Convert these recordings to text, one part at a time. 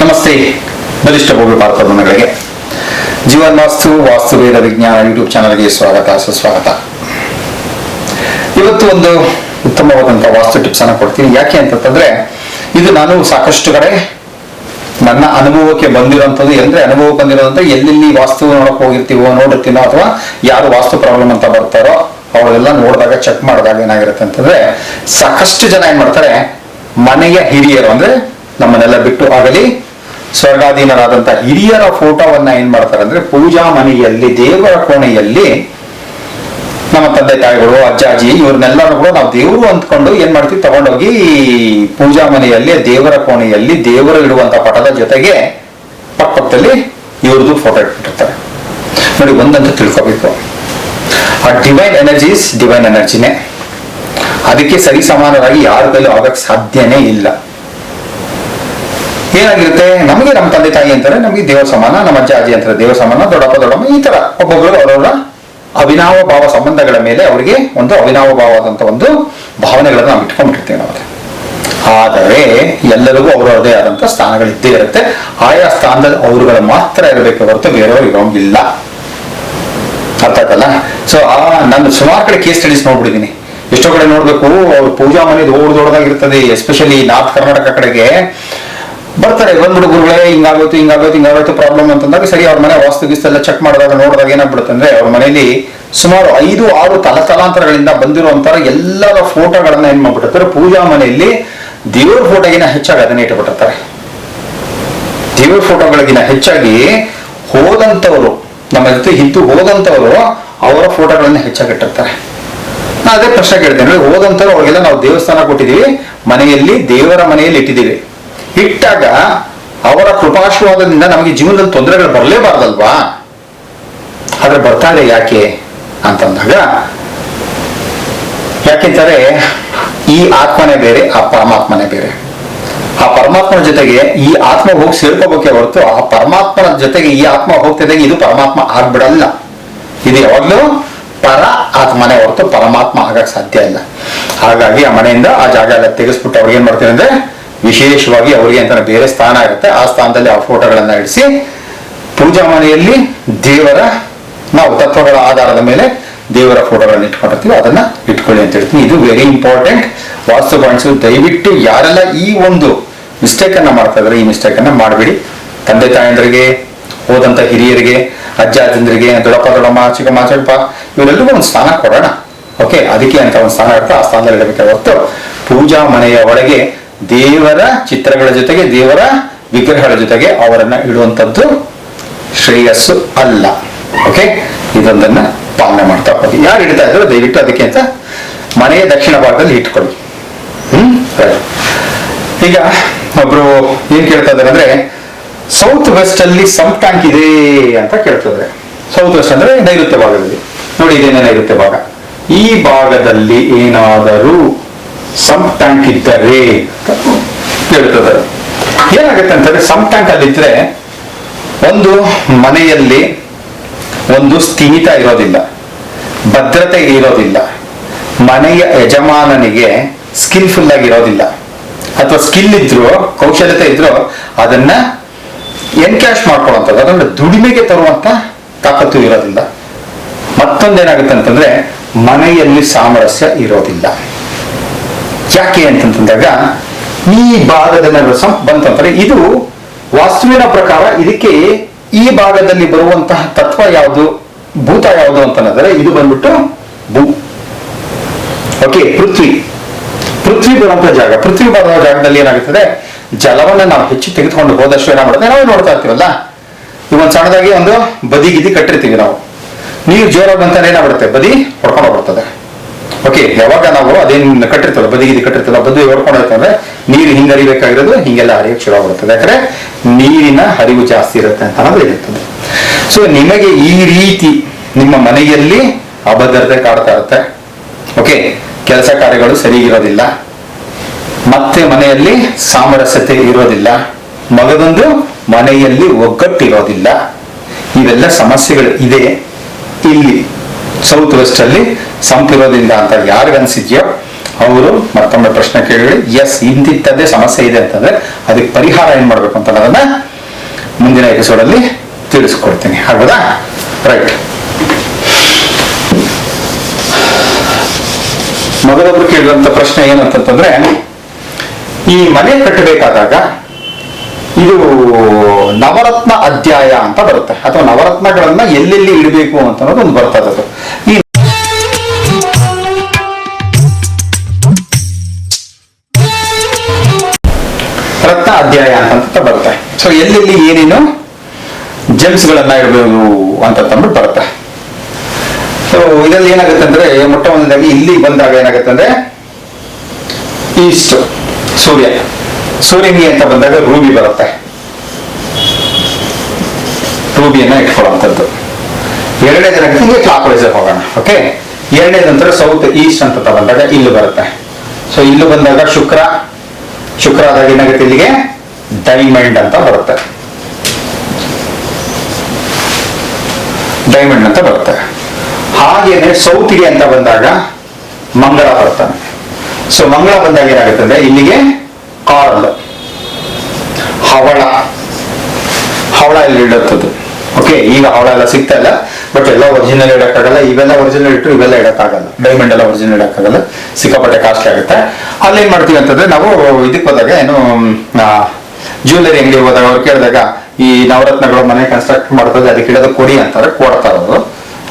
ನಮಸ್ತೆ. ಬಲಿಷ್ಠ ಭಾರತ ಬಂಧುಗಳಿಗೆ. ಜೀವನ್ ವಾಸ್ತು ವಾಸ್ತು ವೇದ ವಿಜ್ಞಾನ ಯೂಟ್ಯೂಬ್ ಚಾನಲ್ಗೆ ಸ್ವಾಗತ, ಸುಸ್ವಾಗತ. ಇವತ್ತು ಒಂದು ಉತ್ತಮವಾದಂತಹ ವಾಸ್ತು ಟಿಪ್ಸ್ ಅನ್ನ ಕೊಡ್ತೀನಿ. ಯಾಕೆ ಅಂತಂದ್ರೆ ಇದು ನಾನು ಸಾಕಷ್ಟು ಕಡೆ ನನ್ನ ಅನುಭವಕ್ಕೆ ಬಂದಿರೋಂಥದ್ದು. ಅಂದ್ರೆ ಅನುಭವ ಬಂದಿರೋದಂದ್ರೆ ಎಲ್ಲೆಲ್ಲಿ ವಾಸ್ತು ನೋಡಕ್ ಹೋಗಿರ್ತೀವೋ, ನೋಡಿರ್ತೀನೋ ಅಥವಾ ಯಾರು ವಾಸ್ತು ಪ್ರಾಬ್ಲಮ್ ಅಂತ ಬರ್ತಾರೋ ಅವರೆಲ್ಲ ನೋಡಿದಾಗ ಚೆಕ್ ಮಾಡಿದಾಗ ಏನಾಗಿರುತ್ತೆ ಅಂತಂದ್ರೆ, ಸಾಕಷ್ಟು ಜನ ಏನ್ ಮಾಡ್ತಾರೆ, ಮನೆಯ ಹಿರಿಯರು, ಅಂದ್ರೆ ನಮ್ಮನ್ನೆಲ್ಲ ಬಿಟ್ಟು ಆಗಲಿ ಸ್ವರ್ಗಾಧೀನರಾದಂತಹ ಹಿರಿಯರ ಫೋಟೋವನ್ನ ಏನ್ ಮಾಡ್ತಾರೆ ಅಂದ್ರೆ ಪೂಜಾ ಮನೆಯಲ್ಲಿ, ದೇವರ ಕೋಣೆಯಲ್ಲಿ ನಮ್ಮ ತಂದೆ ತಾಯಿಗಳು, ಅಜ್ಜ, ಅಜ್ಜಿ ಇವ್ರನ್ನೆಲ್ಲರೂ ಕೂಡ ನಾವು ದೇವರು ಅಂದ್ಕೊಂಡು ಏನ್ ಮಾಡ್ತೀವಿ, ತಗೊಂಡೋಗಿ ಪೂಜಾ ಮನೆಯಲ್ಲಿ, ದೇವರ ಕೋಣೆಯಲ್ಲಿ ದೇವರು ಇಡುವಂತ ಪಟದ ಜೊತೆಗೆ ಪಕ್ಕದಲ್ಲಿ ಇವ್ರದ್ದು ಫೋಟೋ ಇಟ್ಬಿಟ್ಟಿರ್ತಾರೆ. ನೋಡಿ, ಒಂದಂತ ತಿಳ್ಕೊಬೇಕು. ಆ ಡಿವೈನ್ ಎನರ್ಜೀಸ್ ಡಿವೈನ್ ಎನರ್ಜಿನೇ ಅದಕ್ಕೆ ಸರಿ ಸಮಾನವಾಗಿ ಯಾರದಲ್ಲೂ ಕೈಲೂ ಆಗಕ್ ಸಾಧ್ಯನೇ ಇಲ್ಲ. ಏನಾಗಿರುತ್ತೆ? ನಮಗೆ ನಮ್ಮ ತಂದೆ ತಾಯಿ ಅಂತಾರೆ, ನಮಗೆ ದೇವ ಸಮಾನ, ನಮ್ಮ ಅಜ್ಜ, ಅಜ್ಜಿ ಅಂತಾರೆ ದೇವ ಸಮಾನ, ದೊಡ್ಡಪ್ಪ, ದೊಡ್ಡಮ್ಮ, ಈ ತರ. ಒಬ್ಬೊಬ್ಬರು ಅವರವರ ಅವಿನಾವ ಭಾವ ಸಂಬಂಧಗಳ ಮೇಲೆ ಅವರಿಗೆ ಒಂದು ಅವಿನಾವ ಭಾವದಂತ ಒಂದು ಭಾವನೆಗಳನ್ನು ನಾವು ಇಟ್ಕೊಂಡ್ಬಿಟ್ಟಿರ್ತೀವಿ ನಾವು. ಆದರೆ, ಎಲ್ಲರಿಗೂ ಅವರದೇ ಆದಂತ ಸ್ಥಾನಗಳು ಇದ್ದೇ ಇರುತ್ತೆ. ಆಯಾ ಸ್ಥಾನದಲ್ಲಿ ಅವರುಗಳು ಮಾತ್ರ ಇರಬೇಕು ಹೊರತು ಬೇರೆಯವರು ಇರೋಂಗಿಲ್ಲ. ಅರ್ಥ ಆಯ್ತಲ್ಲ? ಸೊ ಆ, ನಾನು ಸುಮಾರು ಕಡೆ ಕೇಸ್ ಸ್ಟಡೀಸ್ ನೋಡ್ಬಿಟ್ಟಿದ್ದೀನಿ ಎಷ್ಟೋ ಕಡೆ ನೋಡ್ಬೇಕು, ಅವ್ರು ಪೂಜಾ ಮನೆ ದೊಡ್ಡ ದೊಡ್ಡದಾಗಿರ್ತದೆ ಎಸ್ಪೆಷಲಿ ನಾರ್ತ್ ಕರ್ನಾಟಕ ಕಡೆಗೆ. ಬರ್ತಾರೆ. ಬಂದ್ಬಿಡು ಗುರುಗಳೇ, ಹಿಂಗಾಗೋಯ್ತು ಹಿಂಗಾಗೋಯ್ತು ಹಿಂಗಾಗೋಯ್ತು ಪ್ರಾಬ್ಲಮ್ ಅಂತಂದಾಗ ಸರಿ ಅವ್ರ ಮನೆ ವಾಸ್ತು ಗಿಸ್ತೆಲ್ಲ ಚೆಕ್ ಮಾಡಿದಾಗ ನೋಡಿದಾಗ ಏನಾಗ್ಬಿಡುತ್ತೆ ಅಂದ್ರೆ ಅವ್ರ ಮನೆಯಲ್ಲಿ ಸುಮಾರು ಐದು, ಆರು ತಲತಲಾಂತರಗಳಿಂದ ಬಂದಿರುವಂತರ ಎಲ್ಲರ ಫೋಟೋಗಳನ್ನ ಏನ್ ಮಾಡ್ಬಿಟ್ಟಿರ್ತಾರೆ ಪೂಜಾ ಮನೆಯಲ್ಲಿ ದೇವ್ರ ಫೋಟೋಗಿನ ಹೆಚ್ಚಾಗಿ ಅದನ್ನ ಇಟ್ಬಿಟ್ಟಿರ್ತಾರೆ. ದೇವ್ರ ಫೋಟೋಗಳಿಗಿನ ಹೆಚ್ಚಾಗಿ ಹೋದಂತವರು ನಮ್ಮ ಜೊತೆ ಹಿಂದೂ ಹೋದಂತವರು ಅವರ ಫೋಟೋಗಳನ್ನ ಹೆಚ್ಚಾಗಿ ಇಟ್ಟಿರ್ತಾರೆ. ನಾ ಅದೇ ಪ್ರಶ್ನೆ ಕೇಳ್ತೇನೆ ಹೋದಂತವ್ರು ಅವ್ರಿಗೆಲ್ಲ ನಾವು ದೇವಸ್ಥಾನ ಕೊಟ್ಟಿದೀವಿ ಮನೆಯಲ್ಲಿ ದೇವರ ಮನೆಯಲ್ಲಿ ಇಟ್ಟಿದ್ದೀವಿ. ಇಟ್ಟಾಗ ಅವರ ಕೃಪಾಶೀರ್ವಾದದಿಂದ ನಮಗೆ ಜೀವನದಲ್ಲಿ ತೊಂದರೆಗಳು ಬರಲೇಬಾರ್ದಲ್ವಾ? ಆದ್ರೆ ಬರ್ತಾರೆ ಯಾಕೆ ಅಂತಂದಾಗ ಯಾಕೆಂತಾರೆ ಈ ಆತ್ಮನೇ ಬೇರೆ, ಆ ಪರಮಾತ್ಮನೇ ಬೇರೆ. ಆ ಪರಮಾತ್ಮನ ಜೊತೆಗೆ ಈ ಆತ್ಮ ಹೋಗಿ ಸೇರ್ಕೋಬೇಕೆ ಹೊರತು ಆ ಪರಮಾತ್ಮನ ಜೊತೆಗೆ ಈ ಆತ್ಮ ಹೋಗ್ತಿದ್ದಾಗ ಇದು ಪರಮಾತ್ಮ ಆಗ್ಬಿಡಲ್ಲ. ಇದು ಯಾವಾಗ್ಲೂ ಪರ ಆತ್ಮನೇ ಹೊರತು ಪರಮಾತ್ಮ ಆಗಕ್ ಸಾಧ್ಯ ಇಲ್ಲ. ಹಾಗಾಗಿ ಆ ಮನೆಯಿಂದ ಆ ಜಾಗ ಎಲ್ಲ ತೆಗೆಸ್ಬಿಟ್ಟು ಅವ್ರಿಗೆ ಏನ್ ಅಂದ್ರೆ ವಿಶೇಷವಾಗಿ ಅವರಿಗೆ ಅಂತ ಬೇರೆ ಸ್ಥಾನ ಇರುತ್ತೆ. ಆ ಸ್ಥಾನದಲ್ಲಿ ಆ ಫೋಟೋಗಳನ್ನ ಇಡಿಸಿ ಪೂಜಾ ಮನೆಯಲ್ಲಿ ದೇವರ, ನಾವು ತತ್ವಗಳ ಆಧಾರದ ಮೇಲೆ ದೇವರ ಫೋಟೋಗಳನ್ನ ಇಟ್ಕೊಂಡಿರ್ತೀವಿ. ಅದನ್ನ ಇಟ್ಕೊಳ್ಳಿ ಅಂತ ಹೇಳ್ತೀನಿ. ಇದು ವೆರಿ ಇಂಪಾರ್ಟೆಂಟ್ ವಾಸ್ತು ಪಾಯಿಂಟ್ಸ್ ದಯವಿಟ್ಟು ಯಾರೆಲ್ಲ ಈ ಒಂದು ಮಿಸ್ಟೇಕ್ ಅನ್ನ ಮಾಡ್ತಾ ಇದಾರೆ, ಈ ಮಿಸ್ಟೇಕ್ ಅನ್ನ ಮಾಡಬೇಡಿ. ತಂದೆ ತಾಯಂದ್ರಿಗೆ, ಹೋದಂತ ಹಿರಿಯರಿಗೆ, ಅಜ್ಜ ಅಜ್ಜಂದ್ರಿಗೆ, ದೊಡ್ಡಪ್ಪ, ದೊಡ್ಡಮ್ಮ, ಚಿಕ್ಕಮ್ಮ, ಚಿಕ್ಕಪ್ಪ, ಇವರೆಲ್ಲರಿಗೂ ಒಂದು ಸ್ಥಾನ ಕೊಡೋಣ. ಓಕೆ ಅದಕ್ಕೆ ಅಂತ ಒಂದು ಸ್ಥಾನ ಇರುತ್ತೆ. ಆ ಸ್ಥಾನದಲ್ಲಿ ಇಡಬೇಕು ಹೊರತು ಪೂಜಾ ಮನೆಯ ಒಳಗೆ ದೇವರ ಚಿತ್ರಗಳ ಜೊತೆಗೆ ದೇವರ ವಿಗ್ರಹಗಳ ಜೊತೆಗೆ ಅವರನ್ನ ಇಡುವಂಥದ್ದು ಶ್ರೇಯಸ್ಸು ಅಲ್ಲ. ಓಕೆ ಇದೊಂದನ್ನ ಪಾಲನೆ ಮಾಡ್ತಾ ಹೋಗಿ. ಯಾರು ಇಡ್ತಾ ಇದ್ರು ದಯವಿಟ್ಟು ಅದಕ್ಕೆ ಅಂತ ಮನೆಯ ದಕ್ಷಿಣ ಭಾಗದಲ್ಲಿ ಇಟ್ಕೊಳ್ಳಿ. ಹ್ಮ್. ಈಗ ಒಬ್ರು ಏನ್ ಕೇಳ್ತಾ ಇದಾರೆ ಅಂದ್ರೆ ಸೌತ್ ವೆಸ್ಟ್ ಅಲ್ಲಿ ಸಂಪ್ ಟ್ಯಾಂಕ್ ಇದೆ ಅಂತ ಕೇಳ್ತಿದ್ರೆ ಸೌತ್ ವೆಸ್ಟ್ ಅಂದ್ರೆ ನೈಋತ್ಯ ಭಾಗದಲ್ಲಿ. ನೋಡಿ, ಇದೇನೇ ನೈಋತ್ಯ ಭಾಗ. ಈ ಭಾಗದಲ್ಲಿ ಏನಾದರೂ ಸಂಪ್ ಟ್ಯಾಂಕ್ ಇದ್ದರೆ ಹೇಳ್ತದೆ. ಏನಾಗುತ್ತೆ ಅಂತಂದ್ರೆ ಸಂಪ್ ಟ್ಯಾಂಕ್ ಅಲ್ಲಿ ಇದ್ರೆ ಒಂದು ಮನೆಯಲ್ಲಿ ಒಂದು ಸ್ಥಿಮಿತ ಇರೋದಿಲ್ಲ, ಭದ್ರತೆ ಇರೋದಿಲ್ಲ, ಮನೆಯ ಯಜಮಾನನಿಗೆ ಸ್ಕಿಲ್ಫುಲ್ ಆಗಿರೋದಿಲ್ಲ ಅಥವಾ ಸ್ಕಿಲ್ ಇದ್ರು, ಕೌಶಲ್ಯತೆ ಇದ್ರು ಅದನ್ನ ಎನ್ಕ್ಯಾಶ್ ಮಾಡ್ಕೊಳ್ಳುವಂಥದ್ದು ಅದನ್ನ ದುಡಿಮೆಗೆ ತರುವಂತ ತಾಕತ್ತು ಇರೋದಿಲ್ಲ. ಮತ್ತೊಂದೇನಾಗುತ್ತೆ ಅಂತಂದ್ರೆ ಮನೆಯಲ್ಲಿ ಸಾಮರಸ್ಯ ಇರೋದಿಲ್ಲ. ಯಾಕೆ ಅಂತಂತಂದಾಗ, ಈ ಭಾಗದಲ್ಲಿ ರಸಂ ಬಂತಂದ್ರೆ ಇದು ವಾಸ್ತುವಿನ ಪ್ರಕಾರ ಇದಕ್ಕೆ ಈ ಭಾಗದಲ್ಲಿ ಬರುವಂತಹ ತತ್ವ ಯಾವುದು? ಭೂತ ಯಾವುದು ಅಂತಂದ್ರೆ ಇದು ಬಂದ್ಬಿಟ್ಟು ಭೂ. ಓಕೆ ಪೃಥ್ವಿ. ಪೃಥ್ವಿ ಬರುವಂತಹ ಜಾಗ. ಪೃಥ್ವಿ ಬರುವ ಜಾಗದಲ್ಲಿ ಏನಾಗುತ್ತದೆ? ಜಲವನ್ನ ನಾವು ಹೆಚ್ಚು ತೆಗೆದುಕೊಂಡು ಹೋದಷ್ಟು ಏನಾಗುತ್ತೆ ನಾವು ನೋಡ್ತಾ ಇರ್ತೀವಲ್ಲ? ಒಂದು ಸಣ್ಣದಾಗಿ ಒಂದು ಬದಿ ಗಿದಿ ಕಟ್ಟಿರ್ತೀವಿ ನಾವು. ನೀರು ಜೋರ ಬಂತಾನೆ ಏನಾಗ್ಬಿಡುತ್ತೆ ಬದಿ ಹೊಡ್ಕೊಂಡು ಹೋಗ್ಬಿಡ್ತದೆ. ಓಕೆ ಯಾವಾಗ ನಾವು ಅದೇನು ಕಟ್ಟಿರ್ತಲ್ಲ ಬದಿಗಿದಿ ಕಟ್ಟಿರ್ತಲ್ಲ ಬದಿ ಹೊಡ್ಕೊಂಡು ಹೋಗ್ತಂದ್ರೆ ನೀರು ಹಿಂಗೆ ಹರಿಬೇಕಾಗಿರೋದು, ಹಿಂಗೆಲ್ಲ ಹರಿಯಕ್ಕೆ ಶುರು ಆಗ್ಬಿಡುತ್ತದೆ. ಯಾಕಂದ್ರೆ ನೀರಿನ ಹರಿವು ಜಾಸ್ತಿ ಇರುತ್ತೆ ಅಂತ ಅನ್ನೋದು ಇರುತ್ತದೆ ಸೊ ನಿಮಗೆ ಈ ರೀತಿ ನಿಮ್ಮ ಮನೆಯಲ್ಲಿ ಅಭದ್ರತೆ ಕಾಡ್ತಾ ಇರುತ್ತೆ. ಓಕೆ ಕೆಲಸ ಕಾರ್ಯಗಳು ಸರಿಗಿರೋದಿಲ್ಲ. ಮತ್ತೆ ಮನೆಯಲ್ಲಿ ಸಾಮರಸ್ಯತೆ ಇರೋದಿಲ್ಲ. ಮಗದೊಂದು ಮನೆಯಲ್ಲಿ ಒಗ್ಗಟ್ಟಿರೋದಿಲ್ಲ. ಇವೆಲ್ಲ ಸಮಸ್ಯೆಗಳು ಇದೆ. ಇಲ್ಲಿ ಸೌತ್ ವೆಸ್ಟ್ ಅಲ್ಲಿ ಸಂಪಿರೋದಿಲ್ಲ ಅಂತ ಯಾರಿಗನ್ಸಿದ್ಯೋ ಅವರು ಮತ್ತೊಮ್ಮೆ ಪ್ರಶ್ನೆ ಕೇಳಿ ಎಸ್ ಇಂತಿಂತದ್ದೇ ಸಮಸ್ಯೆ ಇದೆ ಅಂತಂದ್ರೆ ಅದಕ್ಕೆ ಪರಿಹಾರ ಏನ್ ಮಾಡ್ಬೇಕು ಅಂತ ಅನ್ನೋದನ್ನ ಮುಂದಿನ ಎಪಿಸೋಡ್ ಅಲ್ಲಿ ತಿಳಿಸ್ಕೊಡ್ತೀನಿ. ಆಗ್ಬೋದಾ? ರೈಟ್ ಮೊದಲೊಬ್ರು ಕೇಳಿದಂತ ಪ್ರಶ್ನೆ ಏನಂತಂತಂದ್ರೆ ಈ ಮನೆ ಕಟ್ಟಬೇಕಾದಾಗ ಇದು ನವರತ್ನ ಅಧ್ಯಾಯ ಅಂತ ಬರುತ್ತೆ. ಅಥವಾ ನವರತ್ನಗಳನ್ನ ಎಲ್ಲೆಲ್ಲಿ ಇಡಬೇಕು ಅಂತ ಅನ್ನೋದು ಒಂದು ಬರ್ತದೆ ಈ ಅಧ್ಯಾಯ ಅಂತ ಬರುತ್ತೆ. ಸೊ ಎಲ್ಲೆಲ್ಲಿ ಏನೇನು ಜೆಮ್ಸ್ ಗಳನ್ನ ಇಡಬೇಕು ಅಂತ ತಂದ್ಬಿಟ್ಟು ಬರುತ್ತೆ. ಸೊ ಇದರಲ್ಲಿ ಏನಾಗುತ್ತೆ ಅಂದ್ರೆ ಮೊಟ್ಟ ಮೊದಲನೇದಾಗಿ ಇಲ್ಲಿ ಬಂದಾಗ ಏನಾಗುತ್ತೆ ಅಂದ್ರೆ, ಈಸ್ಟ್, ಸೂರ್ಯ. ಸೂರ್ಯನಿ ಅಂತ ಬಂದಾಗ ರೂಬಿ ಬರುತ್ತೆ. ರೂಬಿಯನ್ನ ಇಟ್ಕೊಳ್ಳುವಂಥದ್ದು. ಎರಡನೇ ಹಿಂಗೆ ಕ್ಲಾಕ್ ವೈಸ್ ಹೋಗೋಣ ಓಕೆ ಎರಡನೇ ನಂತರ ಸೌತ್ ಈಸ್ಟ್ ಅಂತ ಬಂದಾಗ ಇಲ್ಲಿ ಬರುತ್ತೆ. ಸೊ ಇಲ್ಲಿ ಬಂದಾಗ ಶುಕ್ರ ಶುಕ್ರ ಆದಾಗ ಏನಾಗುತ್ತೆ ಇಲ್ಲಿಗೆ? ಡೈಮಂಡ್ ಅಂತ ಬರುತ್ತೆ. ಡೈಮಂಡ್ ಅಂತ ಬರುತ್ತೆ. ಹಾಗೇನೆ ಸೌತಿಗೆ ಅಂತ ಬಂದಾಗ ಮಂಗಳ ಬರ್ತಾನೆ ಸೊ ಮಂಗಳ ಬಂದಾಗ ಏನಾಗುತ್ತೆ ಅಂದ್ರೆ ಇಲ್ಲಿಗೆ ಕಾರ್ಲ್. ಹವಳ. ಹವಳ ಇಲ್ಲಿ ಇಡತ್ತದು? ಓಕೆ ಈಗ ಹವಳ ಎಲ್ಲ ಸಿಗ್ತಾ ಇಲ್ಲ ಬಟ್ ಎಲ್ಲ ಒರಿಜಿನಲ್ ಇಡಕ್ಕಾಗಲ್ಲ, ಇವೆಲ್ಲ ಒರಿಜಿನಲ್ ಇಟ್ಟು ಇವೆಲ್ಲ ಇಡಕ್ಕಾಗಲ್ಲ. ಡೈಮಂಡ್ ಎಲ್ಲ ಒರಿಜಿನಲ್ ಇಡಕ್ಕಾಗಲ್ಲ. ಸಿಕ್ಕಾಪಟ್ಟೆ ಕಾಸ್ಟ್ಲಿ ಆಗುತ್ತೆ. ಅಲ್ಲಿ ಏನ್ ಮಾಡ್ತೀವಿ ಅಂತಂದ್ರೆ ನಾವು ಇದಕ್ಕೆ ಹೋದಾಗ ಏನು ಜ್ಯುವೆಲರಿ ಅಂಗಡಿ ಹೋದಾಗ ಅವ್ರು ಕೇಳಿದಾಗ, ಈ ನವರತ್ನಗಳು ಮನೆ ಕನ್ಸ್ಟ್ರಕ್ಟ್ ಮಾಡ್ತದೆ ಅದಕ್ಕೆ ಇಡೋದು ಕೊಡಿ ಅಂತಾರೆ, ಕೊಡ್ತಾ ಇರೋದು.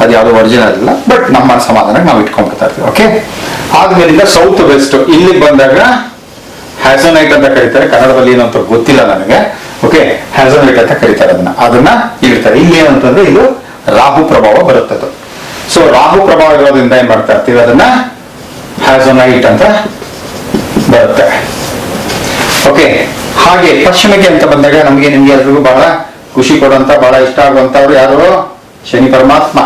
ಅದು ಯಾವುದು ಒರಿಜಿನಲ್ ಇಲ್ಲ ಬಟ್ ನಮ್ಮ ಸಮಾಧಾನಕ್ಕೆ ನಾವು ಇಟ್ಕೊಂಡ್ಬಿಡ್ತಾ ಇರ್ತೀವಿ ಓಕೆ ಆದ್ಮೇಲಿಂದ ಸೌತ್ ವೆಸ್ಟ್ ಇಲ್ಲಿ ಬಂದಾಗ ಹ್ಯಾಸನೈಟ್ ಅಂತ ಕರೀತಾರೆ. ಕನ್ನಡದಲ್ಲಿ ಏನಂತ ಗೊತ್ತಿಲ್ಲ ನನಗೆ ಓಕೆ ಹ್ಯಾಸನೈಟ್ ಅಂತ ಕರೀತಾರೆ ಅದನ್ನ. ಅದನ್ನ ಇಡ್ತಾರೆ. ಇಲ್ಲಿ ಏನಂತಂದ್ರೆ, ಇದು ರಾಹು ಪ್ರಭಾವ ಬರುತ್ತದು ಸೊ ರಾಹು ಪ್ರಭಾವ ಇರೋದ್ರಿಂದ ಏನ್ ಮಾಡ್ತಾ ಇರ್ತೀವಿ ಅದನ್ನ? ಹ್ಯಾಸನೈಟ್ ಅಂತ ಬರುತ್ತೆ. ಓಕೆ ಹಾಗೆ ಪಶ್ಚಿಮಕ್ಕೆ ಅಂತ ಬಂದಾಗ ನಮಗೆ ನಿಮ್ಗೆ ಎಲ್ರಿಗೂ ಬಹಳ ಖುಷಿ ಕೊಡುವಂತ, ಬಹಳ ಇಷ್ಟ ಆಗುವಂತವ್ರು ಯಾರು? ಶನಿ ಪರಮಾತ್ಮ.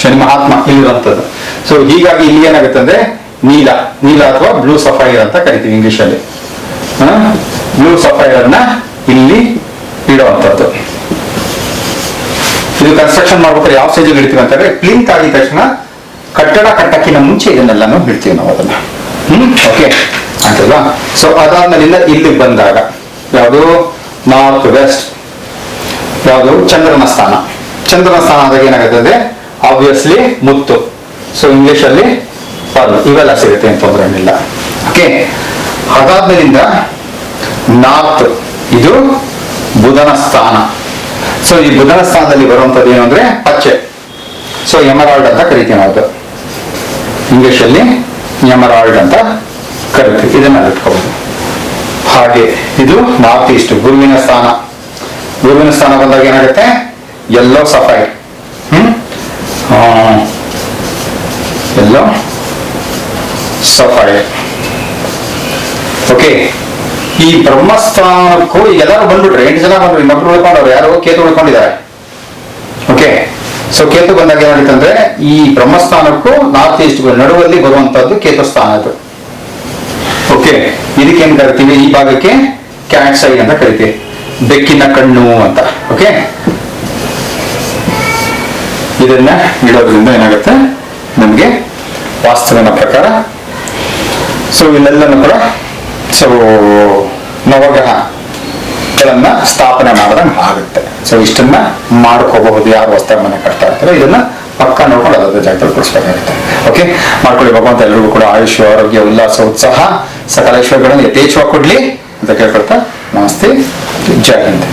ಶನಿ ಮಹಾತ್ಮ ಇಲ್ಲಿರುವಂತದ್ದು ಸೊ ಹೀಗಾಗಿ ಇಲ್ಲಿ ಏನಾಗುತ್ತೆ ಅಂದ್ರೆ ನೀಲ ನೀಲ ಅಥವಾ ಬ್ಲೂ ಸಫೈರ್ ಅಂತ ಕರಿತೀವಿ ಇಂಗ್ಲಿಷ್ ಅಲ್ಲಿ. ಬ್ಲೂ ಸಫೈರ್ ಅನ್ನ ಇಲ್ಲಿ ಇಡುವಂತದ್ದು. ಇದು ಕನ್ಸ್ಟ್ರಕ್ಷನ್ ಮಾಡ್ಬೇಕಾದ್ರೆ ಯಾವ ಸ್ಟೇಜ್ ಇಡ್ತೀವಿ ಅಂತಂದ್ರೆ ಕ್ಲಿಂಕ್ ಆಗಿದ ತಕ್ಷಣ ಕಟ್ಟಡ ಕಟ್ಟಕ್ಕಿನ ಮುಂಚೆ ಇದನ್ನೆಲ್ಲಾನು ಬಿಡ್ತೀವಿ ನಾವು ಅದನ್ನ. ಓಕೆ ಆಯ್ತಲ್ವಾ? ಸೊ ಅದಾದ್ಮೇಲಿಂದ ಇಲ್ಲಿ ಬಂದಾಗ ಯಾವುದು? ನಾರ್ತ್ ವೆಸ್ಟ್ ಯಾವುದು? ಚಂದ್ರನ ಸ್ಥಾನ ಚಂದ್ರನ ಸ್ಥಾನ ಆದಾಗ ಏನಾಗುತ್ತೆ ಅಂದ್ರೆ ಆಬ್ವಿಯಸ್ಲಿ ಮುತ್ತು. ಸೊ ಇಂಗ್ಲಿಷ್ ಅಲ್ಲಿ ಪರ್ಲ್. ಇವೆಲ್ಲ ಸಿಗುತ್ತೆ ಅಂತ ತೊಂದರೆ ಏನಿಲ್ಲ. ಓಕೆ ಅದಾದ್ಮೇಲಿಂದ ನಾರ್ತ್ ಇದು ಬುಧನ ಸ್ಥಾನ ಸೊ ಈ ಬುಧನ ಸ್ಥಾನದಲ್ಲಿ ಬರುವಂತದ್ದು ಏನು ಅಂದ್ರೆ, ಪಚ್ಚೆ. ಸೊ ಎಮರಾಲ್ಡ್ ಅಂತ ಕರಿತೀವಿ ನಾವು ಇಂಗ್ಲಿಷ್ ಅಲ್ಲಿ ಎಮರಾಲ್ಡ್ ಅಂತ ಕರಿತೀವಿ ಇದನ್ನ ಇಟ್ಕೋಬಹುದು ಹಾಗೆ ಇದು ನಾರ್ತ್ ಈಸ್ಟ್ ಗುರುವಿನ ಸ್ಥಾನ. ಗುರುವಿನ ಸ್ಥಾನ ಬಂದಾಗ ಏನಾಗುತ್ತೆ? ಎಲ್ಲೋ ಸಫಾಯಿ. ಹ್ಮ್? ಎಲ್ಲೋ ಸಫಾಯಿ. ಓಕೆ. ಈ ಬ್ರಹ್ಮಸ್ಥಾನಕ್ಕೂ ಎಲ್ಲರೂ ಬಂದ್ಬಿಟ್ರೆ, ಎಂಟು ಜನ ಬಂದ್ರು, ಇನ್ನೊಬ್ರು ಉಳ್ಕೊಂಡವ್ರು ಯಾರು? ಕೇತು ಉಳ್ಕೊಂಡಿದ್ದಾರೆ. ಓಕೆ. ಸೊ ಕೇತು ಬಂದಾಗ ಏನಾಗುತ್ತೆ ಅಂದ್ರೆ ಈ ಬ್ರಹ್ಮಸ್ಥಾನಕ್ಕೂ ನಾರ್ತ್ ಈಸ್ಟ್ ನಡುವಲ್ಲಿ ಬರುವಂತದ್ದು ಕೇತು ಸ್ಥಾನ ಅದು. ಓಕೆ ಇದಕ್ಕೆ ಏನ್ ಕರಿತೀವಿ? ಈ ಭಾಗಕ್ಕೆ ಕ್ಯಾಟ್ ಸೈಡ್ ಅಂತ ಕರಿತೀವಿ. ಬೆಕ್ಕಿನ ಕಣ್ಣು ಅಂತ. ಓಕೆ ಇದನ್ನ ಇಡೋದ್ರಿಂದ ಏನಾಗುತ್ತೆ? ನಮಗೆ ವಾಸ್ತುವಿನ ಪ್ರಕಾರ. ಸೊ ಇಲ್ಲೆಲ್ಲನೂ ಕೂಡ ಸೊ ನವಗ್ರಹಗಳನ್ನ ಸ್ಥಾಪನೆ ಮಾಡಿದಂಗೆ ಆಗುತ್ತೆ. ಸೊ ಇಷ್ಟನ್ನ ಮಾಡ್ಕೋಬಹುದು, ಯಾರು ಹೊಸ ಮನೆ ಕಟ್ತಾ ಇರ್ತಾರೆ, ಇದನ್ನ ಪಕ್ಕ ನೋಡ್ಕೊಂಡು ಅದಾದ ಜಾಗದಲ್ಲಿ ಕೊಡಿಸ್ಬೇಕಾಗುತ್ತೆ ಓಕೆ ಮಾಡ್ಕೊಳ್ಳಿ ಭಗವಂತ ಎಲ್ಲರಿಗೂ ಕೂಡ ಆಯುಷ್, ಆರೋಗ್ಯ, ಉಲ್ಲಾಸ, ಉತ್ಸಾಹ, ಸಕಲ ಯಥೇಚ್ಛವಾಗಿ ಕೊಡ್ಲಿ ಅಂತ ಕೇಳ್ಕೊಳ್ತಾ ನಮಸ್ತೆ. ಜೈ ಹಿಂದ್.